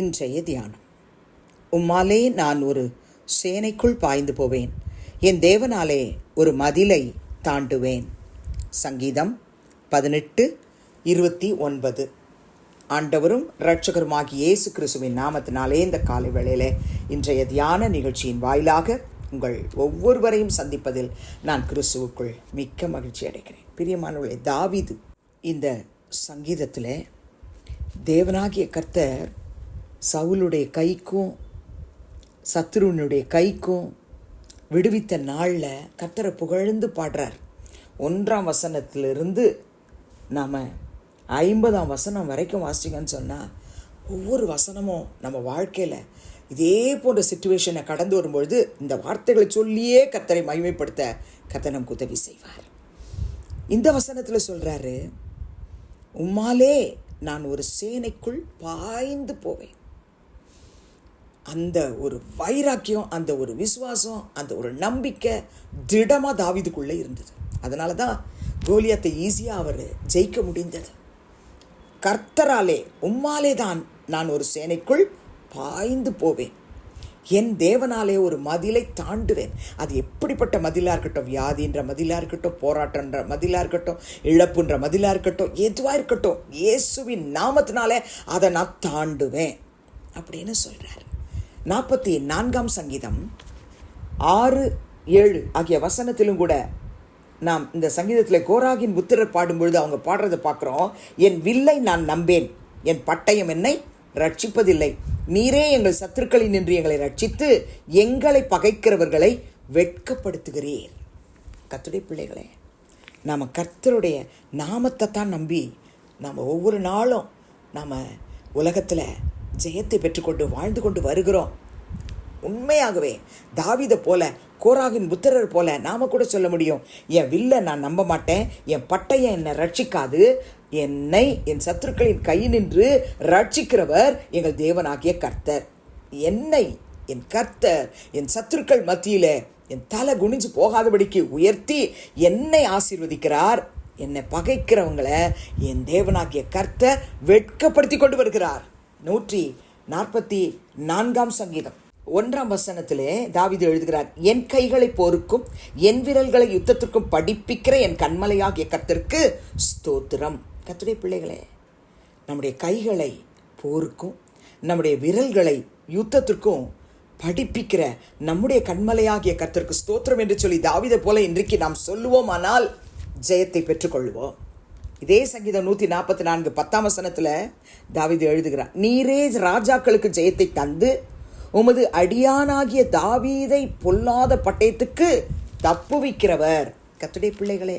இன்றைய தியானம். உம்மாலே நான் ஒரு சேனைக்குள் பாய்ந்து போவேன். என் தேவனாலே ஒரு மதிலை தாண்டுவேன். சங்கீதம் பதினெட்டு இருபத்தி ஒன்பது. ஆண்டவரும் இரட்சகருமாகி இயேசு கிறிஸ்துவின் நாமத்தினாலே இந்த காலை வேளையில் இன்றைய தியான நிகழ்ச்சியின் வாயிலாக உங்கள் ஒவ்வொருவரையும் சந்திப்பதில் நான் கிறிஸ்துவுக்குள் மிக்க மகிழ்ச்சி அடைகிறேன். பிரியமானவர்களே தாவிது இந்த சங்கீதத்தில் தேவனாகிய கர்த்தர் சவுலுடைய கைக்கும் சத்ருனுடைய கைக்கும் விடுவித்த நாளில் கத்தரை புகழ்ந்து பாடுறார். ஒன்றாம் வசனத்திலிருந்து நாம் ஐம்பதாம் வசனம் வரைக்கும் வாசிங்கன்னு சொன்னால் ஒவ்வொரு வசனமும் நம்ம வாழ்க்கையில் இதே போன்ற சுச்சுவேஷனை கடந்து வரும்பொழுது இந்த வார்த்தைகளை சொல்லியே கத்தரை மகிமைப்படுத்த கர்த்தர் நமக்கு உதவி செய்வார். இந்த வசனத்தில் சொல்கிறாரு உம்மாலே நான் ஒரு சேனைக்குள் பாய்ந்து போவேன். அந்த ஒரு வைராக்கியம் அந்த ஒரு விசுவாசம் அந்த ஒரு நம்பிக்கை திடமாக தாவிதுக்குள்ளே இருந்தது. அதனால தான் கோலியத்தை ஈஸியாக அவர் ஜெயிக்க முடிந்தது. கர்த்தராலே உம்மாலே தான் நான் ஒரு சேனைக்குள் பாய்ந்து போவேன். என் தேவனாலே ஒரு மதிலை தாண்டுவேன். அது எப்படிப்பட்ட மதிலாக இருக்கட்டும் வியாதின்ற மதிலாக இருக்கட்டும் போராட்டன்ற மதிலாக இருக்கட்டும் இழப்புன்ற மதிலாக இருக்கட்டும் எதுவாக இருக்கட்டும் இயேசுவின் நாமத்தினாலே அதை நான் தாண்டுவேன். அப்படின்னு சொல்கிறாரு நாற்பத்தி நான்காம் சங்கீதம். ஆறு ஏழு ஆகிய வசனத்திலும் கூட நாம் இந்த சங்கீதத்தில் கோராகின் புத்திரர் பாடும்பொழுது அவங்க பாடுறதை பார்க்குறோம். என் வில்லை நான் நம்பேன். என் பட்டயம் என்னை ரட்சிப்பதில்லை நீரே எங்கள் சத்துருக்களில் நின்று எங்களை ரட்சித்து எங்களை பகைக்கிறவர்களை வெட்கப்படுத்துகிறீர். கத்துடைய பிள்ளைகளே நாம் கர்த்தருடைய நாமத்தை தான் நம்பி நாம் ஒவ்வொரு நாளும் நாம் உலகத்தில் ஜெயத்தை பெற்றுக்கொண்டு வாழ்ந்து கொண்டு வருகிறோம். உண்மையாகவே தாவிதை போல கோராகின் புத்திரர் போல நாம கூட சொல்ல முடியும் என் வில்ல நான் நம்ப மாட்டேன் என் பட்டையை என்னை ரட்சிக்காது என்னை என் சத்துருக்களின் கை நின்று ரட்சிக்கிறவர் எங்கள் தேவனாகிய கர்த்தர். என்னை என் கர்த்தர் என் சத்துருக்கள் மத்தியில் என் தலை குனிஞ்சு போகாதபடிக்கு உயர்த்தி என்னை ஆசீர்வதிக்கிறார். என்னை பகைக்கிறவங்களை என் தேவனாகிய கர்த்தர் வெட்கப்படுத்தி கொண்டு வருகிறார். நூற்றி நாற்பத்தி நான்காம் சங்கீதம். ஒன்றாம் வசனத்திலே தாவிது எழுதுகிறார் என் கைகளை போருக்கும் என் விரல்களை யுத்தத்திற்கும் படிப்பிக்கிற என் கண்மலையாகிய கத்திற்கு ஸ்தோத்திரம். கத்துடைய பிள்ளைகளே நம்முடைய கைகளை போருக்கும் நம்முடைய விரல்களை யுத்தத்திற்கும் படிப்பிக்கிற நம்முடைய கண்மலையாகிய கத்திற்கு ஸ்தோத்திரம் என்று சொல்லி தாவிதை போல இன்றைக்கு நாம் சொல்லுவோம். ஆனால் ஜெயத்தை பெற்றுக்கொள்வோம். இதே சங்கீதம் நூற்றி நாற்பத்தி நான்கு பத்தாம் வசனத்தில் தாவிது எழுதுகிறார் நீரே ராஜாக்களுக்கு ஜெயத்தை தந்து உமது அடியானாகிய தாவீதை பொல்லாத பட்டயத்துக்கு தப்புவிக்கிறவர் கத்துடைய பிள்ளைகளே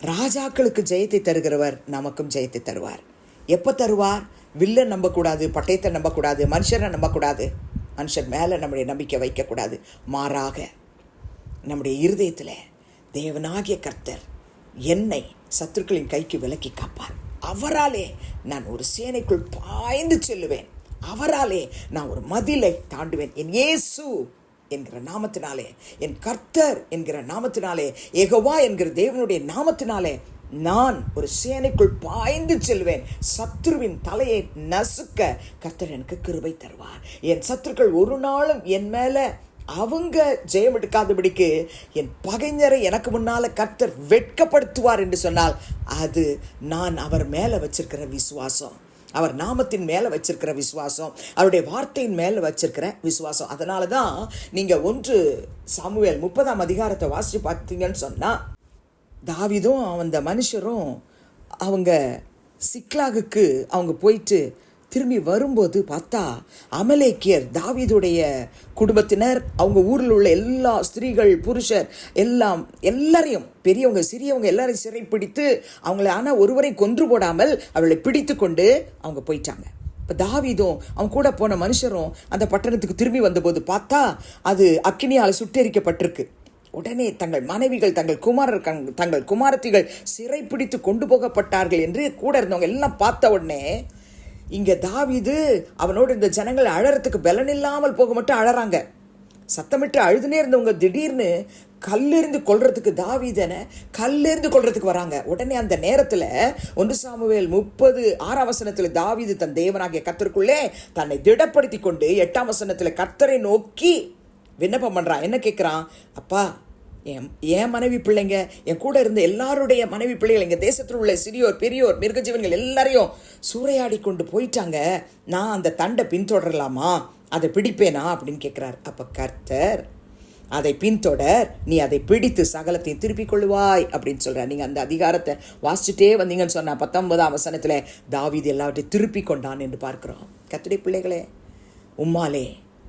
ராஜாக்களுக்கு ஜெயத்தை தருகிறவர் நமக்கும் ஜெயத்தை தருவார். எப்போ தருவார்? வில்லை நம்பக்கூடாது பட்டயத்தை நம்பக்கூடாது மனுஷரை நம்பக்கூடாது. மனுஷன் மேலே நம்முடைய நம்பிக்கை வைக்கக்கூடாது. மாறாக நம்முடைய இருதயத்தில் தேவனாகிய கர்த்தர் என்னை சத்துருக்களின் கைக்கு விலக்கி காப்பார். அவராலே நான் ஒரு சேனைக்குள் பாய்ந்து செல்லுவேன். அவராலே நான் ஒரு மதிலை தாண்டுவேன். என் இயேசு என்கிற நாமத்தினாலே என் கர்த்தர் என்கிற நாமத்தினாலே எகவா என்கிற தேவனுடைய நாமத்தினாலே நான் ஒரு சேனைக்குள் பாய்ந்து செல்வேன். சத்ருவின் தலையை நசுக்க கர்த்தர் எனக்கு கிருபை தருவார். என் சத்துருக்கள் ஒரு நாளும் என் மேலே அவங்க ஜெயம் எடுக்காதபடிக்கு என் பகைஞரை எனக்கு முன்னால் கர்த்தர் வெட்கப்படுத்துவார் என்று சொன்னால் அது நான் அவர் மேலே வச்சிருக்கிற விசுவாசம். அவர் நாமத்தின் மேலே வச்சிருக்கிற விசுவாசம் அவருடைய வார்த்தையின் மேலே வச்சிருக்கிற விசுவாசம். அதனால தான் நீங்கள் ஒன்று சாமுவேல் முப்பதாம் அதிகாரத்தை வாசித்து பார்த்தீங்கன்னு சொன்னால் தாவிதும் அந்த மனுஷரும் அவங்க சிக்லாகுக்கு அவங்க போயிட்டு திரும்பி வரும்போது பார்த்தா அமலேக்கியர் தாவிதுடைய குடும்பத்தினர் அவங்க ஊரில் உள்ள எல்லா ஸ்திரீகள் புருஷர் எல்லாம் எல்லாரையும் பெரியவங்க சிறியவங்க எல்லாரையும் சிறைப்பிடித்து அவங்கள ஆனால் ஒருவரை கொன்று போடாமல் அவளை பிடித்து கொண்டு அவங்க போயிட்டாங்க. இப்போ தாவிதும் அவன் கூட போன மனுஷரும் அந்த பட்டணத்துக்கு திரும்பி வந்தபோது பார்த்தா அது அக்கினியால் சுட்டெரிக்கப்பட்டிருக்கு. உடனே தங்கள் மனைவிகள் தங்கள் குமாரர் கங்- தங்கள் குமாரத்திகள் சிறைப்பிடித்து கொண்டு போகப்பட்டார்கள் என்று கூட இருந்தவங்க எல்லாம் பார்த்த உடனே இங்கே தாவிது அவனோடு இந்த ஜனங்கள் அழறதுக்கு பலன் இல்லாமல் போக மட்டும் அழறாங்க. சத்தமிட்டு அழுதுனே இருந்தவங்க திடீர்னு கல்லிருந்து கொள்றதுக்கு தாவீதனை கல்லிருந்து கொள்றதுக்கு வராங்க. உடனே அந்த நேரத்தில் ஒன்று சாமுவேல் முப்பது ஆறாம் வசனத்தில் தாவீது தன் தேவனாகிய கத்தருக்குள்ளே தன்னை திடப்படுத்தி கொண்டு எட்டாம் வசனத்தில் கத்தரை நோக்கி விண்ணப்பம் பண்ணுறான் என்ன கேட்குறான் அப்பா என் என் மனைவி பிள்ளைங்க என் கூட இருந்த எல்லாருடைய மனைவி பிள்ளைகள் எங்கள் தேசத்தில் உள்ள சிறியோர் பெரியோர் மிருகஜீவன்கள் எல்லாரையும் சூறையாடி கொண்டு போயிட்டாங்க. நான் அந்த தண்டை பின்தொடரலாமா? அதை பிடிப்பேனா? அப்படின்னு கேட்குறார். அப்போ கர்த்தர் அதை பின்தொடர் நீ அதை பிடித்து சகலத்தையும் திருப்பிக் கொள்ளுவாய் அப்படின்னு சொல்கிறார் நீங்கள் அந்த அதிகாரத்தை வாசிச்சுட்டே வந்தீங்கன்னு சொன்ன பத்தொன்பதாம் வசனத்தில் தாவீது எல்லாவற்றையும் திருப்பி கொண்டான் என்று பார்க்குறோம். கர்த்தருடைய பிள்ளைகளே உம்மாலே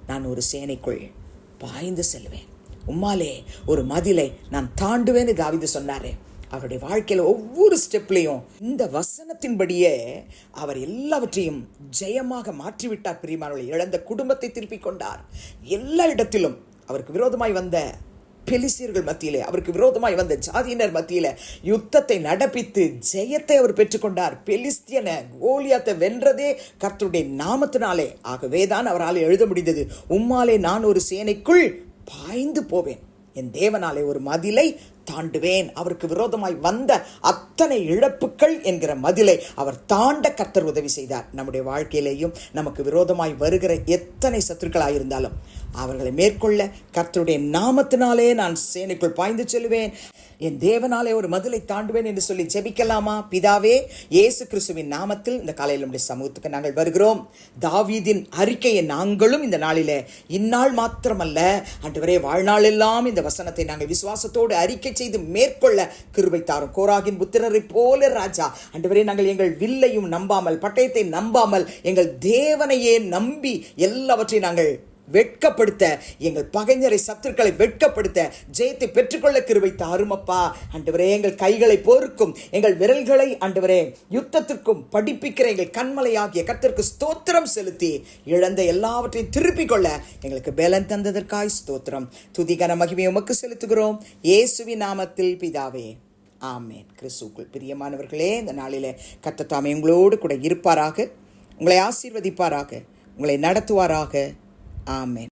நான் ஒரு சேனைக்குள் பாய்ந்து செல்வேன். உம்மாலே ஒரு மதிலை நான் தாண்டுவேன்னு தாவிது சொன்னாரே. அவருடைய வாழ்க்கையில் ஒவ்வொரு ஸ்டெப்லையும் இந்த வசனத்தின்படியே அவர் எல்லாவற்றையும் ஜெயமாக மாற்றிவிட்டார் பிரியமானவர்களை இழந்த குடும்பத்தை திருப்பிக் கொண்டார். எல்லா இடத்திலும் அவருக்கு விரோதமாய் வந்த பெலிசியர்கள் மத்தியிலே அவருக்கு விரோதமாய் வந்த ஜாதியினர் மத்தியில யுத்தத்தை நடப்பித்து ஜெயத்தை அவர் பெற்றுக்கொண்டார் பெலிஸ்தியனை கோலியாத்தை வென்றதே கர்த்தருடைய நாமத்தினாலே. ஆகவே தான் அவரால் எழுத முடிந்தது உம்மாலே நான் ஒரு சேனைக்குள் பாய்ந்து போவேன். என் தேவனாலே ஒரு மதிலை தாண்டுவேன். அவருக்கு விரோதமாய் வந்த அத்தனை இழப்புகள் என்கிற மதிலை அவர் தாண்ட கர்த்தர் உதவி செய்தார். நம்முடைய வாழ்க்கையிலேயும் நமக்கு விரோதமாய் வருகிற எத்தனை சத்துருக்களாயிருந்தாலும் அவர்களை மேற்கொள்ள கர்த்தருடைய நாமத்தினாலே நான் சேனைக்குள் பாய்ந்து செல்வேன். என் தேவனாலே ஒரு மதிலை தாண்டுவேன் என்று சொல்லி ஜெபிக்கலாமா? பிதாவே இயேசு கிறிஸ்துவின் நாமத்தில் இந்த காலையில் நம்முடைய சமூகத்துக்கு நாங்கள் வருகிறோம். தாவீதின் அறிக்கையை நாங்களும் இந்த நாளிலே இந்நாள் மாத்திரமல்ல அன்றுவரே வாழ்நாளெல்லாம் இந்த வசனத்தை நாங்கள் விசுவாசத்தோடு அறிக்கை செய்து மேற்கொள்ள கிருபை தாரும். கோராகின் புத்திரரை போல ராஜா அன்றுவரே நாங்கள் எங்கள் வில்லையும் நம்பாமல் பட்டயத்தை நம்பாமல் எங்கள் தேவனையே நம்பி எல்லாவற்றையும் நாங்கள் வெட்கப்படுத்த எங்கள் பகைஞரை சத்துருக்களை வெட்கப்படுத்த ஜெயத்தை பெற்றுக்கொள்ள கிருவை தாருமப்பா. ஆண்டவரே எங்கள் கைகளை போருக்கும் எங்கள் விரல்களை ஆண்டவரே யுத்தத்திற்கும் படிப்பிக்கிற எங்கள் கண்மலையாகிய கத்திற்கு ஸ்தோத்திரம் செலுத்தி இழந்த எல்லாவற்றையும் திருப்பிக் கொள்ள எங்களுக்கு பலன் தந்ததற்காய் ஸ்தோத்திரம். துதிகர மகிமை உமக்கு செலுத்துகிறோம். இயேசுவி நாமத்தில் பிதாவே. ஆமேன். கிறிஸ்துக்குள் பிரியமானவர்களே இந்த நாளில் கத்தத்தாமே உங்களோடு கூட இருப்பாராக. உங்களை ஆசீர்வதிப்பாராக. உங்களை நடத்துவாராக. ஆமேன்